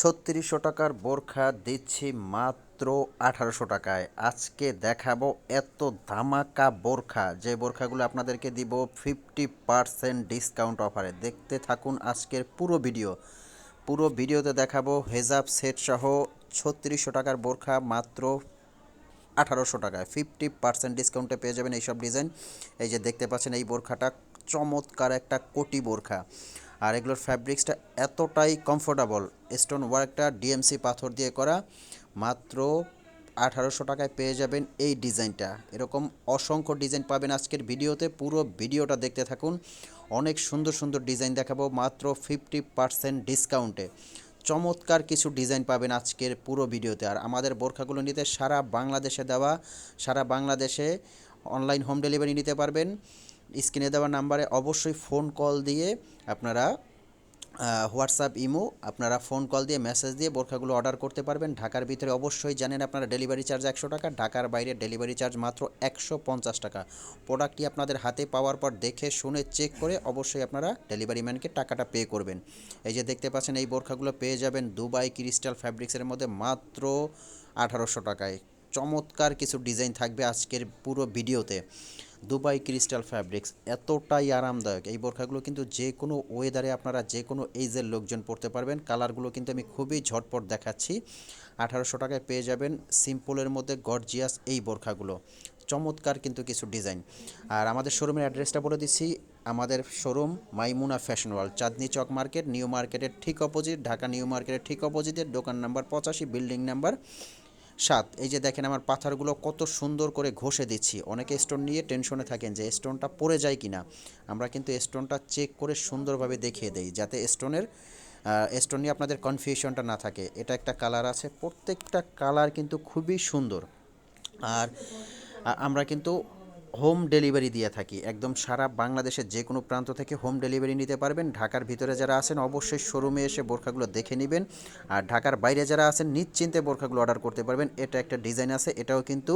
ছত্রিশশো টাকার বোরখা দিচ্ছি মাত্র আঠারোশো টাকায়। আজকে দেখাবো এত ধামাকা বোরখা। যে বোরখাগুলো আপনাদেরকে দিব ফিফটি পারসেন্ট ডিসকাউন্ট অফারে। দেখতে থাকুন আজকের পুরো ভিডিও। পুরো ভিডিওতে দেখাবো হেজাব সেট সহ ছত্রিশশো টাকার বোরখা মাত্র আঠারোশো টাকায়। ফিফটি পার্সেন্ট ডিসকাউন্টে পেয়ে যাবেন এইসব ডিজাইন। এই যে দেখতে পাচ্ছেন এই বোরখাটা চমৎকার একটা কোটি বোরখা। আর এগুলোর ফ্যাব্রিক্সটা এতটাই কমফোর্টেবল স্টোন ওয়ার্কটা ডিএমসি পাথর দিয়ে করা, মাত্র আঠারোশো টাকায় পেয়ে যাবেন এই ডিজাইনটা। এরকম অসংখ্য ডিজাইন পাবেন আজকের ভিডিওতে, পুরো ভিডিওটা দেখতে থাকুন। অনেক সুন্দর সুন্দর ডিজাইন দেখাবো, মাত্র ফিফটি পার্সেন্ট ডিসকাউন্টে চমৎকার কিছু ডিজাইন পাবেন আজকের পুরো ভিডিওতে। আর আমাদের বোরখাগুলো নিতে সারা বাংলাদেশে দেওয়া, সারা বাংলাদেশে অনলাইন হোম ডেলিভারি নিতে পারবেন। স্ক্রিনে দেওয়া নাম্বারে অবশ্যই ফোন কল দিয়ে আপনারা হোয়াটসঅ্যাপ ইমো আপনারা ফোন কল দিয়ে মেসেজ দিয়ে বোরখাগুলো অর্ডার করতে পারবেন। ঢাকার ভিতরে অবশ্যই জানেন আপনারা ডেলিভারি চার্জ একশো টাকা, ঢাকার বাইরে ডেলিভারি চার্জ মাত্র একশো পঞ্চাশ টাকা। প্রোডাক্টটি আপনাদের হাতে পাওয়ার পর দেখে শুনে চেক করে অবশ্যই আপনারা ডেলিভারি ম্যানকে টাকাটা পে করবেন। এই যে দেখতে পাচ্ছেন এই বোরখাগুলো পেয়ে যাবেন দুবাই ক্রিস্টাল ফ্যাব্রিক্সের মধ্যে মাত্র আঠারোশো টাকায়। চমৎকার কিছু ডিজাইন থাকবে আজকের পুরো ভিডিওতে। দুবাই ক্রিস্টাল ফ্যাব্রিক্স এতটাই আরামদায়ক। এই বোরখাগুলো কিন্তু যে কোনো ওয়েদারে আপনারা যে কোনো এইজের লোকজন পরতে পারবেন। কালারগুলো কিন্তু আমি খুবই ঝটপট দেখাচ্ছি। আঠারোশো টাকায় পেয়ে যাবেন সিম্পলের মধ্যে গর্জিয়াস এই বোরখাগুলো। চমৎকার কিন্তু কিছু ডিজাইন। আর আমাদের শোরুমের অ্যাড্রেসটা বলে দিচ্ছি। আমাদের showroom Maimuna fashion world Chandni Chowk market, new মার্কেটের ঠিক অপোজিট ঢাকা নিউ মার্কেটের ঠিক অপোজিটের দোকান নাম্বার পঁচাশি বিল্ডিং নাম্বার সাত। এই যে দেখেন আমার পাথরগুলো কত সুন্দর করে ঘষে দিচ্ছি। অনেকে স্টোন নিয়ে টেনশনে থাকেন যে স্টোনটা পড়ে যায় কি না আমরা কিন্তু স্টোনটা চেক করে সুন্দরভাবে দেখিয়ে দেই, যাতে স্টোনের স্টোন নিয়ে আপনাদের কনফিউশনটা না থাকে। এটা একটা কালার আছে, প্রত্যেকটা কালার কিন্তু খুবই সুন্দর। আর আমরা কিন্তু হোম ডেলিভারি দিয়ে থাকি। একদম সারা বাংলাদেশের যে কোনো প্রান্ত থেকে হোম ডেলিভারি নিতে পারবেন। ঢাকার ভিতরে যারা আছেন, অবশ্যই শোরুমে এসে বোরখাগুলো দেখে নেবেন। আর ঢাকার বাইরে যারা আছেন, নিশ্চিন্তে বোরখাগুলো অর্ডার করতে পারবেন। এটা একটা ডিজাইন আছে, এটাও কিন্তু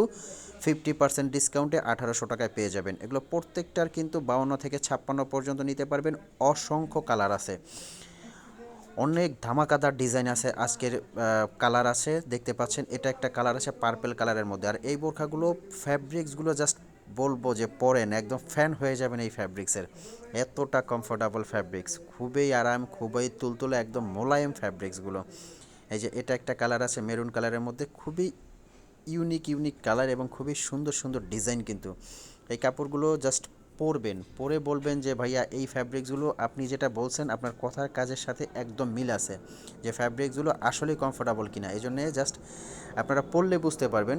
ফিফটি পার্সেন্ট ডিসকাউন্টে আঠারোশো টাকায় পেয়ে যাবেন। এগুলো প্রত্যেকটার কিন্তু বাউন্ন থেকে ছাপ্পান্ন পর্যন্ত নিতে পারবেন। অসংখ্য কালার আছে। অনেক ধামাকাদার ডিজাইন আছে, আজকের কালার আছে, দেখতে পাচ্ছেন। এটা একটা কালার আছে, পার্পেল কালারের মধ্যে। আর এই বোরখাগুলো, ফ্যাব্রিক্সগুলো জাস্ট বলব যে পরেন, একদম ফ্যান হয়ে যাবেন এই ফ্যাব্রিক্সের। এতটা কমফোর্টেবল ফ্যাব্রিক্স খুবই আরাম, খুবই তুলতুলে, একদম মোলায়েম ফ্যাব্রিক্সগুলো। এই যে এটা একটা কালার আছে মেরুন কালারের মধ্যে খুবই ইউনিক ইউনিক কালার এবং খুবই সুন্দর সুন্দর ডিজাইন কিন্তু। এই কাপড়গুলো জাস্ট পরবেন পরে বলবেন যে, ভাইয়া, এই ফ্যাব্রিক্সগুলো আপনি যেটা বলছেন আপনার কথার কাজের সাথে একদম মিল আছে। যে ফ্যাব্রিক্সগুলো আসলেই কমফোর্টেবল কিনা। এই জন্যে জাস্ট আপনারা পরলে বুঝতে পারবেন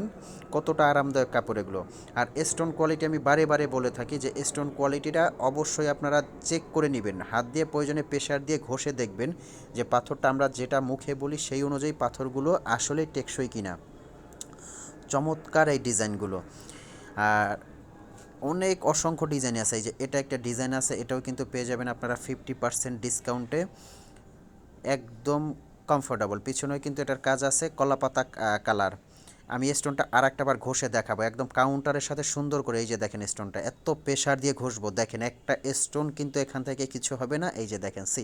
কতটা আরামদায়ক কাপড় এগুলো। আর স্টোন কোয়ালিটি আমি বারে বারে বলে থাকি যে স্টোন কোয়ালিটিটা অবশ্যই আপনারা চেক করে নেবেন। হাত দিয়ে প্রয়োজনে প্রেশার দিয়ে ঘষে দেখবেন যে, পাথরটা আমরা যেটা মুখে বলি সেই অনুযায়ী পাথরগুলো আসলে টেকসই কিনা। চমৎকার এই ডিজাইনগুলো। আর অনেক অসংখ্য ডিজাইন আছে। এই যে এটা একটা ডিজাইন আছে, এটাও কিন্তু পেয়ে যাবেন আপনারা ফিফটি পার্সেন্ট ডিসকাউন্টে একদম কমফোর্টেবল পিছনেও কিন্তু এটার কাজ আছে, কলাপাতা কালার আমি স্টোনটা আর একটা বার ঘষে দেখাবো। একদম কাউন্টারের সাথে সুন্দর করে এই যে দেখেন স্টোনটা এত প্রেশার দিয়ে ঘষবো। দেখেন একটা স্টোন কিন্তু এখান থেকে কিছু হবে না। এই যে দেখেন সি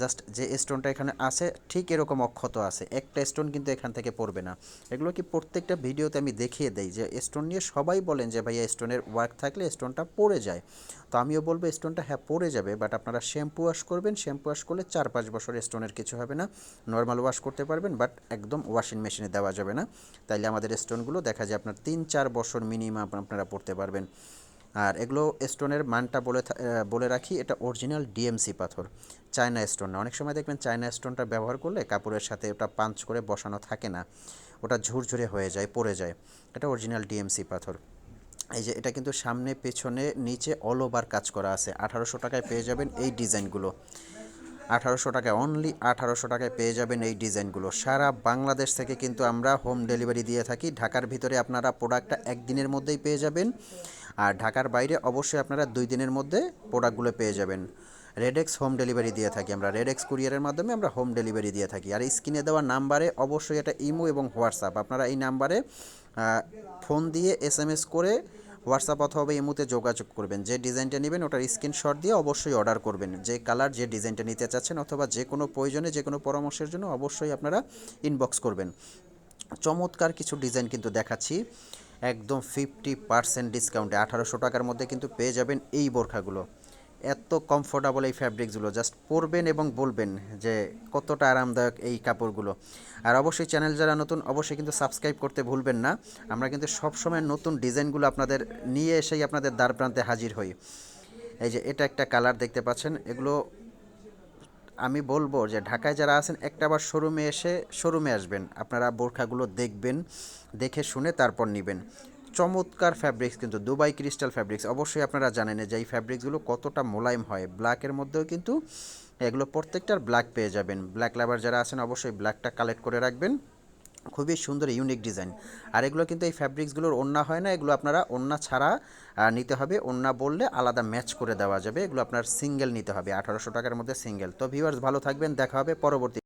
জাস্ট যে স্টোনটা এখানে আছে, ঠিক এরকম অক্ষত আছে। একটা স্টোন কিন্তু এখান থেকে পড়বে না। এগুলো কি প্রত্যেকটা ভিডিওতে আমি দেখিয়ে দেই যে স্টোন নিয়ে সবাই বলেন যে, ভাইয়া, স্টোনের ওয়ার্ক থাকলে স্টোনটা পড়ে যায়। তো আমিও বলব, স্টোনটা হ্যাঁ পড়ে যাবে, বাট আপনারা শ্যাম্পু ওয়াশ করবেন। শ্যাম্পু ওয়াশ করলে চার পাঁচ বছর স্টোনের কিছু হবে না। নর্মাল ওয়াশ করতে পারবেন, বাট একদম ওয়াশিং মেশিনে দেওয়া যাবে না। তাইলে আমাদের স্টোনগুলো দেখা যায় আপনার তিন চার বছর মিনিমাম আপনারা পড়তে পারবেন। আর এগুলো স্টোনের মানটা বলে বলে রাখি, এটা অরিজিনাল ডিএমসি পাথর, চায়না স্টোন না। অনেক সময় দেখবেন চায়না স্টোনটা ব্যবহার করলে কাপড়ের সাথে ওটা পাঞ্চ করে বসানো থাকে না, ওটা ঝুরঝুরে হয়ে যায়, পড়ে যায়। এটা অরিজিনাল ডিএমসি পাথর। এই যে এটা কিন্তু সামনে, পেছনে, নিচে অল ওভার কাজ করা আছে। আঠারোশো টাকায় পেয়ে যাবেন এই ডিজাইনগুলো। আঠারোশো টাকায় অনলি আঠারোশো টাকায় পেয়ে যাবেন এই ডিজাইনগুলো। সারা বাংলাদেশ থেকে কিন্তু আমরা হোম ডেলিভারি দিয়ে থাকি। ঢাকার ভিতরে আপনারা প্রোডাক্টটা একদিনের মধ্যেই পেয়ে যাবেন। আর ঢাকার বাইরে অবশ্যই আপনারা দুই দিনের মধ্যে প্রোডাক্টগুলো পেয়ে যাবেন। রেডেক্স হোম ডেলিভারি দিয়ে থাকি আমরা। রেডেক্স কুরিয়ারের মাধ্যমে আমরা হোম ডেলিভারি দিয়ে থাকি। আর স্ক্রিনে দেওয়া নাম্বারে অবশ্যই এটা ইমো এবং হোয়াটসঅ্যাপ। আপনারা এই নাম্বারে ফোন দিয়ে এস এম এস করে হোয়াটসঅ্যাপ অথবা ইমুতে যোগাযোগ করবেন। যে ডিজাইনটা নেবেন ওটার স্ক্রিনশট দিয়ে অবশ্যই অর্ডার করবেন। যে কালার যে ডিজাইনটা নিতে চাচ্ছেন অথবা যে কোনো প্রয়োজনে, যে কোনো পরামর্শের জন্য অবশ্যই আপনারা ইনবক্স করবেন। চমৎকার কিছু ডিজাইন কিন্তু দেখাচ্ছি। একদম ফিফটি পার্সেন্ট ডিসকাউন্টে আঠারোশো টাকার মধ্যে কিন্তু পেয়ে যাবেন এই বোরখাগুলো। এত কমফোর্টেবল এই ফ্যাব্রিক্সগুলো জাস্ট পরবেন এবং বলবেন যে কতটা আরামদায়ক এই কাপড়গুলো। আর অবশ্যই চ্যানেল যারা নতুন, অবশ্যই কিন্তু সাবস্ক্রাইব করতে ভুলবেন না। আমরা কিন্তু সবসময় নতুন ডিজাইনগুলো আপনাদের নিয়ে এসেই আপনাদের দ্বার প্রান্তে হাজির হই। এই যে এটা একটা কালার দেখতে পাচ্ছেন, এগুলো আমি বলব যে ঢাকায় যারা আছেন, একটাবার শোরুমে এসে শোরুমে আসবেন। আপনারা বোরখাগুলো দেখবেন, দেখে শুনে তারপর নেবেন। চমৎকার ফ্যাব্রিক্স কিন্তু দুবাই ক্রিস্টাল ফ্যাব্রিক্স অবশ্যই আপনারা জানেন যে এই ফ্যাব্রিক্সগুলো কতটা মোলায়েম হয়। ব্ল্যাকের মধ্যেও কিন্তু এগুলো প্রত্যেকটার ব্ল্যাক পেয়ে যাবেন। ব্ল্যাক লাভার যারা আছেন, অবশ্যই ব্ল্যাকটা কালেক্ট করে রাখবেন। খুবই সুন্দর ইউনিক ডিজাইন আর এগুলো কিন্তু এই ফ্যাব্রিক্সগুলোর ওন্না হয় না, এগুলো আপনারা ওন্না ছাড়া নিতে হবে। ওন্না বললে আলাদা ম্যাচ করে দেওয়া যাবে। এগুলো আপনার সিঙ্গেল নিতে হবে, আঠারোশো টাকার মধ্যে সিঙ্গেল তো ভিউয়ার্স ভালো থাকবেন, দেখা হবে পরবর্তী